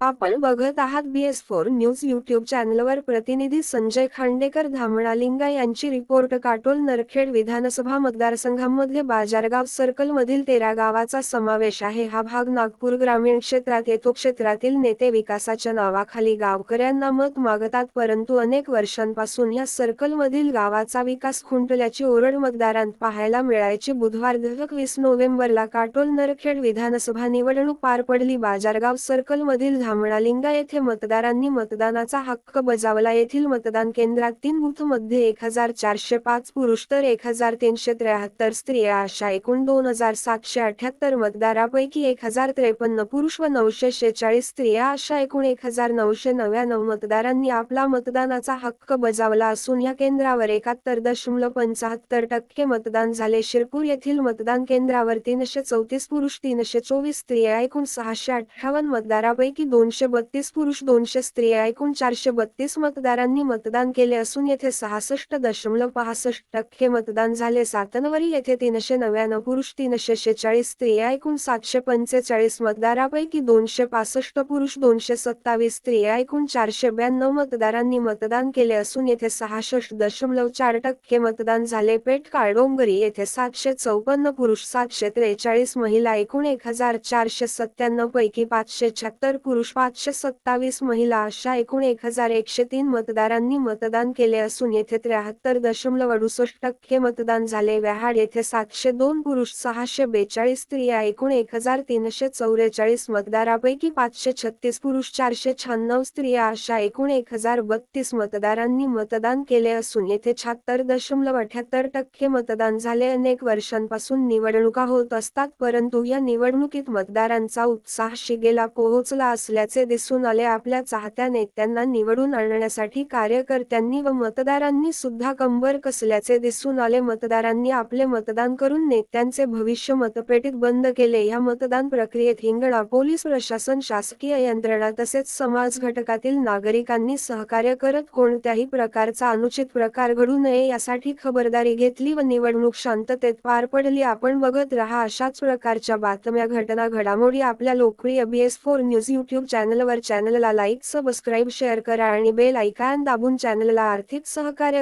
आपण बघत आहात B S four news YouTube चॅनलवर प्रतिनिधी संजय खांडेकर धामणालिंगा यांची रिपोर्ट काटोल नरखेड विधानसभा मतदारसंघामध्ये बाजारगाव सर्कल मधील तेरा गावाचा समावेश आहे. हा भाग नागपूर ग्रामीण क्षेत्रात येतो. क्षेत्रातील नेते विकासाच्या नावाखाली गावकऱ्यांना मत मागतात परंतु अनेक वर्षांपासून या सर्कल मधील गावाचा विकास खुंटल्याची ओरड मतदारांत पाहायला मिळायची. बुधवार दिनांक वीस नोव्हेंबरला काटोल नरखेड विधानसभा निवडणूक पार पडली. बाजारगाव सर्कल मधील धामणालिंगा येथे मतदारांनी मतदानाचा हक्क बजावला. येथील मतदान केंद्रात तीन बूथमध्ये एक हजार चारशे पाच पुरुष तर एक हजार तीनशे त्र्याहत्तर स्त्रिया अशा एकूण दोन हजार सातशे अठ्याहत्तर मतदारापैकी एक हजार त्रेपन्न पुरुष व नऊशे शेचाळीस स्त्रिया अशा एकूण एक हजार नऊशे नव्याण्णव मतदारांनी आपला मतदानाचा हक्क बजावला असून या केंद्रावर एकाहत्तर दशमलव पंचाहत्तर टक्के मतदान झाले. शिरपूर येथील मतदान केंद्रावर तीनशे चौतीस पुरुष तीनशे चोवीस स्त्रिया एकूण सहाशे अठ्ठावन्न मतदारापैकी दोनशे बत्तीस पुरुष दोनशे स्त्रिया एकूण चारशे बत्तीस मतदारांनी मतदान केले असून येथे सहासष्ट दशमलव पासष्ट टक्के मतदान झाले. सातनवरी येथे तीनशे नव्याण्णव पुरुष तीनशे शेचाळीस स्त्रिया एकूण सातशे पंचेचाळीस मतदारापैकी दोनशे पासष्ट पुरुष दोनशे सत्तावीस स्त्रिया एकूण चारशे ब्याण्णव मतदारांनी मतदान केले असून येथे सहासष्ट दशमलव चार टक्के मतदान झाले. पेठ काळडोंगरी येथे सातशे चौपन्न पुरुष सातशे त्रेचाळीस महिला एकूण एक हजार चारशे सत्त्याण्णव पैकी पाचशे छत्तर पुरुष पाचशे सत्तावीस महिला अशा एकूण एक हजार एकशे तीन मतदारांनी मतदान केले असून येथे त्र्याहत्तर दशमलव अडुसष्ट टक्के मतदान झाले. व्याहाड येथे सातशे दोन पुरुष सहाशे बेचाळीस स्त्रिया एकूण एक हजार तीनशे चौवेचाळीस मतदारापैकी पाचशे छत्तीस पुरुष चारशे शहाण्णव स्त्रिया अशा एकूण एक हजार बत्तीस मतदारांनी मतदान केले असून येथे शहात्तर दशमलव अठ्याहत्तर टक्के मतदान झाले. अनेक वर्षांपासून निवडणुका होत असतात परंतु या निवडणुकीत मतदारांचा उत्साह शिगेला पोहोचला असल्याचे दिसून आले आपल्या चाहत्या नेत्यांना निवडून आणण्यासाठी कार्यकर्त्यांनी व मतदारांनी सुद्धा कंबर कसल्याचे दिसून आले. मतदारांनी आपले मतदान करून नेत्यांचे भविष्य मतपेटीत बंद केले. या मतदान प्रक्रियेत हिंगणा पोलीस प्रशासन शासकीय यंत्रणा तसेच समाज घटकातील नागरिकांनी सहकार्य करत कोणत्याही प्रकारचा अनुचित प्रकार घडू नये यासाठी खबरदारी घेतली व निवडणूक शांततेत पार पडली. आपण बघत रहा अशाच प्रकारच्या बातम्या. घटना घडामोडी आपल्या लोकप्रिय B S four news YouTube चॅनलवर चॅनलला लाईक सबस्क्राईब शेअर करा आणि बेल ऐकान दाबून चॅनलला आर्थिक सहकार्य